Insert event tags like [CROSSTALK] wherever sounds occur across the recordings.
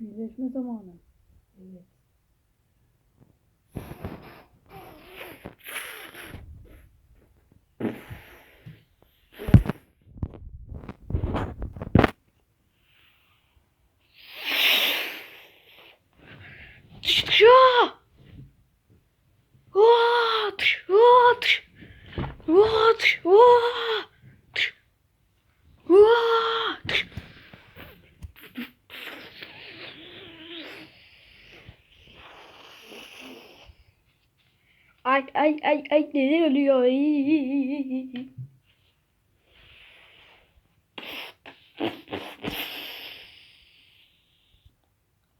Birleşme zamanı. Evet. Ya! What? What? Ay ay neler oluyor? Ay.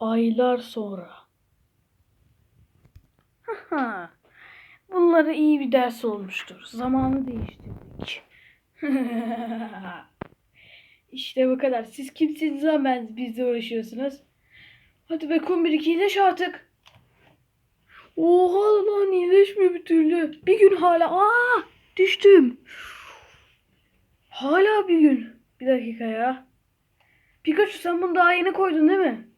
Aylar sonra. Haha. Bunlara iyi bir ders olmuştur. Zamanı değiştirdik. [LAUGHS] işte bu kadar. Siz kimsiniz lan ben bizle uğraşıyorsunuz? Hadi be kumbir iki iyileş artık. Oha lan iyileşmiyor bir türlü. Bir gün hala. Aa düştüm. Hala bir gün. Bir dakika ya. Pikachu sen bunu daha yeni koydun değil mi?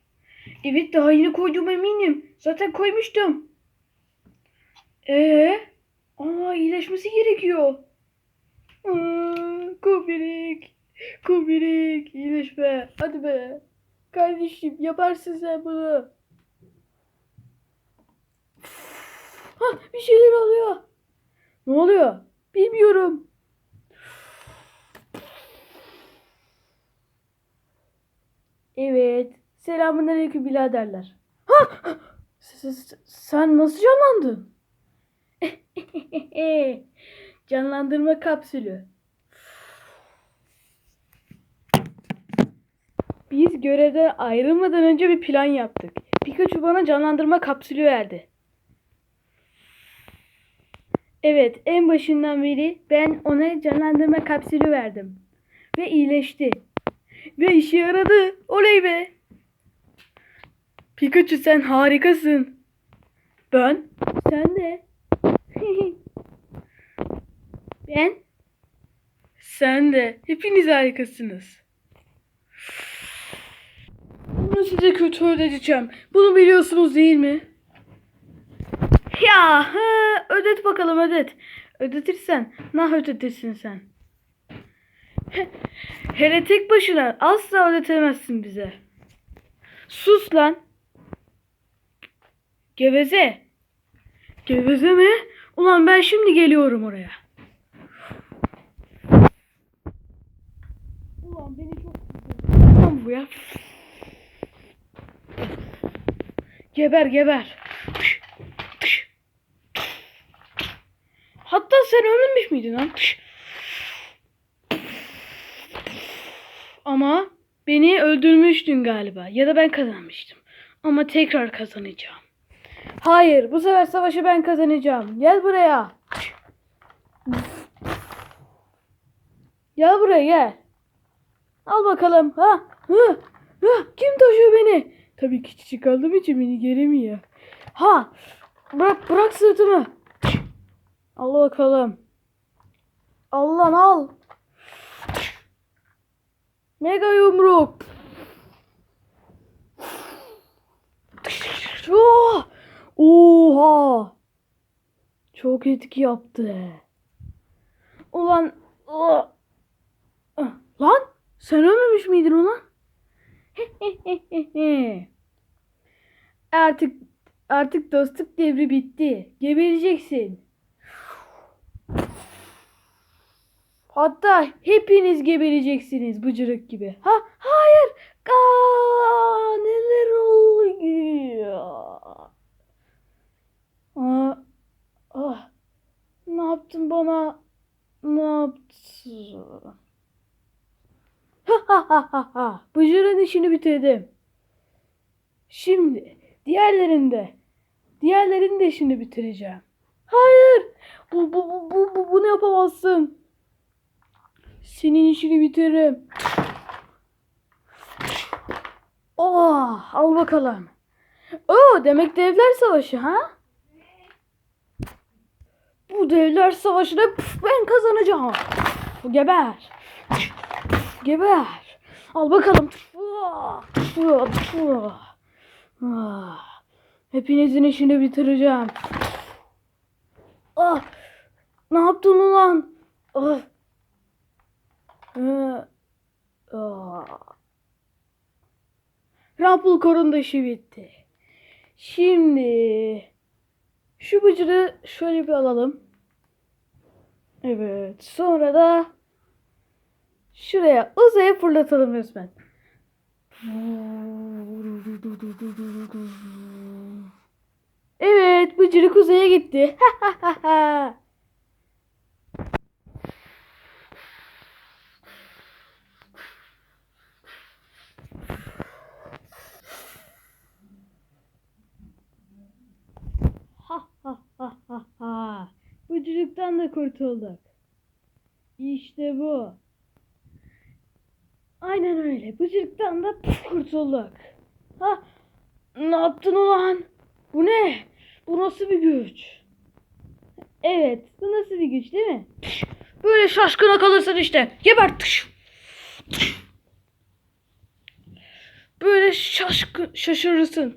Evet daha yeni koyduğum eminim. Zaten koymuştum. Ee, ama iyileşmesi gerekiyor. Aa, Kubirik. Kubirik. iyileş be. Hadi be. Kardeşim yaparsın sen bunu. Ha, bir şeyler oluyor. Ne oluyor? Bilmiyorum. Evet. Selamünaleyküm biraderler. Ha! S- s- Sen nasıl canlandın? [LAUGHS] Canlandırma kapsülü. Biz görevden ayrılmadan önce bir plan yaptık. Pikachu bana canlandırma kapsülü verdi. Evet, en başından beri ben ona canlandırma kapsülü verdim. Ve iyileşti. Ve işe yaradı. Oley be. Pikachu sen harikasın. Ben? Sen de. [LAUGHS] ben? Sen de. Hepiniz harikasınız. Bunu size kötü ödeteceğim. Bunu biliyorsunuz değil mi? Ya he, ödet bakalım ödet. Ödetirsen nah ödetirsin sen. [LAUGHS] Hele tek başına asla ödetemezsin bize. Sus lan. Geveze. Geveze mi? Ulan ben şimdi geliyorum oraya. Ulan beni çok Tamam bu ya. Geber geber. Hatta sen ölmemiş miydin lan? Ama beni öldürmüştün galiba. Ya da ben kazanmıştım. Ama tekrar kazanacağım. Hayır, bu sefer savaşı ben kazanacağım. Gel buraya. Gel buraya gel. Al bakalım. Ha? Hı? Hı? Kim taşıyor beni? Tabii ki küçük olduğum için beni göremiyor. Ha? Bırak, bırak sırtımı. Al bakalım. Al lan al. Mega yumruk. Oh! Oha! Çok etki yaptı. Ulan ıı. Lan sen ölmemiş miydin ulan? [LAUGHS] artık artık dostluk devri bitti. Gebereceksin. Hatta hepiniz gebereceksiniz bıcırık gibi. Ha hayır. Aa, neler oluyor? Aa, ah, ne yaptın bana? Ne yaptın? Ha ha. Bıcırın işini bitirdim. Şimdi diğerlerinde diğerlerinin de işini bitireceğim. Hayır. Bu bu bu, bu bunu yapamazsın. Senin işini bitiririm. Oh, al bakalım. Oo, demek devler savaşı ha? Bu devler savaşını ben kazanacağım. Geber. Geber. Al bakalım. Hepinizin işini bitireceğim. Ah, ne yaptın ulan? Ah. Ee, ah. Rumpelkor'un da işi bitti. Şimdi şu bıcırı şöyle bir alalım. Evet. Sonra da şuraya uzaya fırlatalım resmen. Evet, bıcırık uzaya gitti. Ha ha ha ha ha. Bıcırıktan da kurtulduk. İşte bu. Aynen öyle. Bıcırıktan da kurtulduk. Ha? Ne yaptın ulan? Bu ne? Bu nasıl bir güç? Evet. Bu nasıl bir güç değil mi? Böyle şaşkına kalırsın işte. Gebert. Böyle şaşkın şaşırırsın.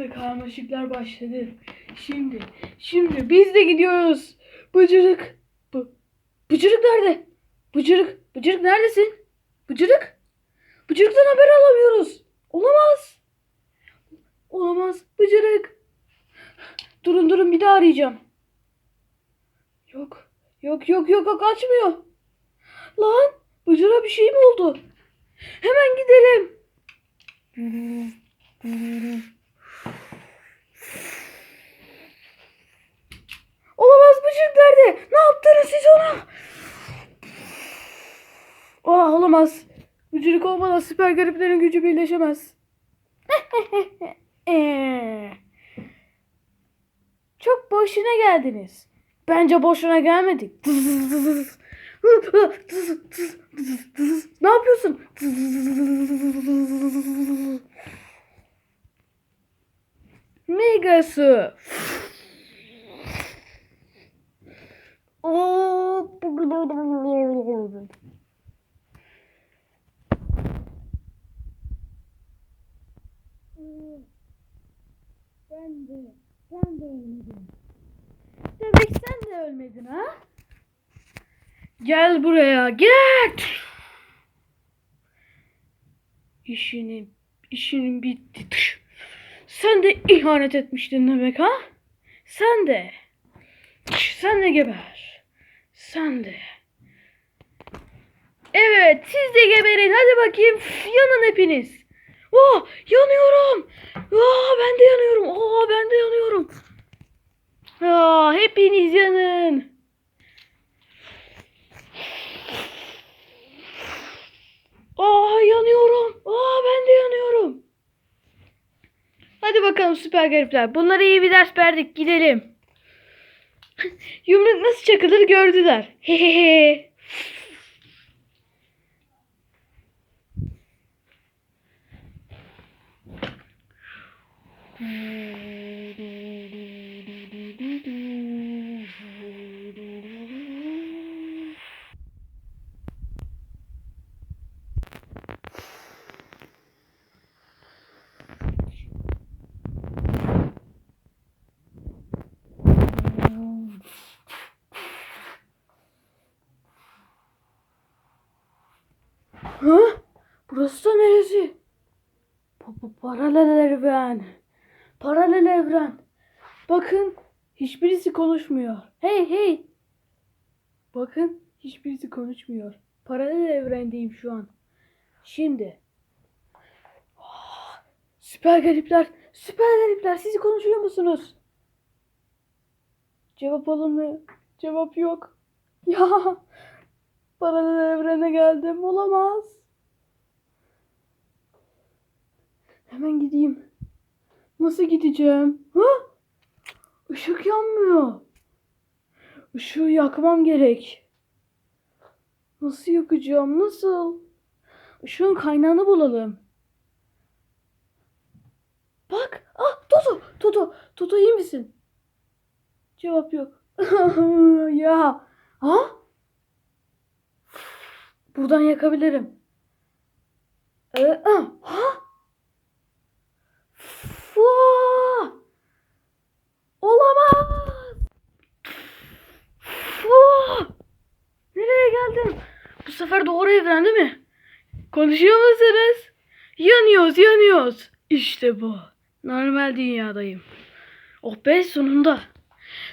Uy orada karmaşıklar başladı. Şimdi, şimdi biz de gidiyoruz. Bıcırık. Bu, bıcırık nerede? Bıcırık, bıcırık neredesin? Bıcırık? Bıcırıktan haber alamıyoruz. Olamaz. Olamaz. Bıcırık. Durun durun bir daha arayacağım. Yok. Yok yok yok yok açmıyor. Lan Bıcırık'a bir şey mi oldu? Hemen gidelim. Olamaz Bıcırık nerede? Ne yaptınız siz ona? Aa, olamaz. Bıcırık olmadan süper gariplerin gücü birleşemez. [LAUGHS] Çok boşuna geldiniz. Bence boşuna gelmedik. [LAUGHS] Ne yapıyorsun? Megası. Ben de, sen de ölmedin. Demek sen de ölmedin ha? Gel buraya, gel. İşinin, işinin bitti. Sen de ihanet etmiştin demek ha? Sen de. Sen de geber. Sen de. Evet, siz de geberin. Hadi bakayım. Yanın hepiniz. Oh, yanıyorum. Aa, ben de yanıyorum. Aa, ben de yanıyorum. Aa, hepiniz yanın. Aa, yanıyorum. Aa, ben de yanıyorum. Hadi bakalım süper garipler. Bunlara iyi bir ders verdik. Gidelim. [LAUGHS] Yumruk nasıl çakılır gördüler. Hehehe. Ha? Burası da neresi? Pa- pa- Paralel evren. Paralel evren. Bakın hiçbirisi konuşmuyor. Hey hey. Bakın hiçbirisi konuşmuyor. Paralel evrendeyim şu an. Şimdi. Ah, Süper garipler. Süper garipler. Siz konuşuyor musunuz? Cevap alınmıyor. Cevap yok. Ya. Paralel evrene geldim. Olamaz. Hemen gideyim. Nasıl gideceğim? Ha? Işık yanmıyor. Işığı yakmam gerek. Nasıl yakacağım? Nasıl? Işığın kaynağını bulalım. Bak. Ah Toto. Toto. Toto iyi misin? Cevap yok. [LAUGHS] ya. Ha? Buradan yakabilirim. Ee, ah, ha? Fua! Olamaz. Fua! Nereye geldim? Bu sefer doğru evren değil mi? Konuşuyor musunuz? Yanıyoruz, yanıyoruz. İşte bu. Normal dünyadayım. Oh be sonunda.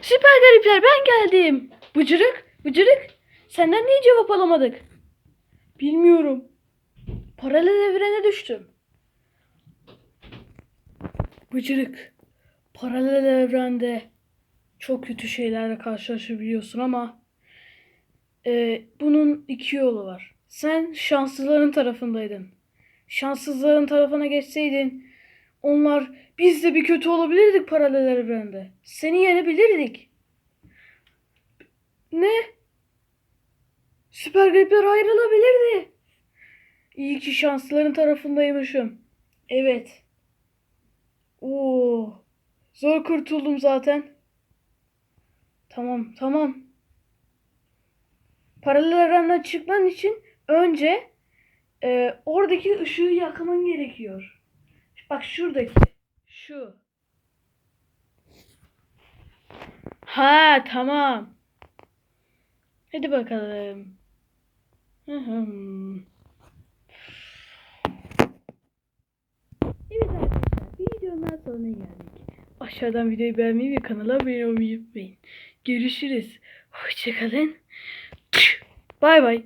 Süper garipler ben geldim. Bıcırık, bıcırık. Senden niye cevap alamadık? Bilmiyorum. Paralel evrene düştüm. Bıcırık. Paralel evrende çok kötü şeylerle karşılaşabiliyorsun ama e, bunun iki yolu var. Sen şanslıların tarafındaydın. Şanssızların tarafına geçseydin onlar biz de bir kötü olabilirdik paralel evrende. Seni yenebilirdik. Ne? Süper gripler ayrılabilirdi. İyi ki şanslıların tarafındaymışım. Evet. Oo. Zor kurtuldum zaten. Tamam, tamam. Paralel evrenden çıkman için önce e, oradaki ışığı yakman gerekiyor. Bak şuradaki. Şu. Ha tamam. Hadi bakalım. Hı hı. Evet arkadaşlar videonun sonuna geldik. Aşağıdan videoyu beğenmeyi ve kanala abone olmayı unutmayın. Görüşürüz. Hoşçakalın. Bay bay.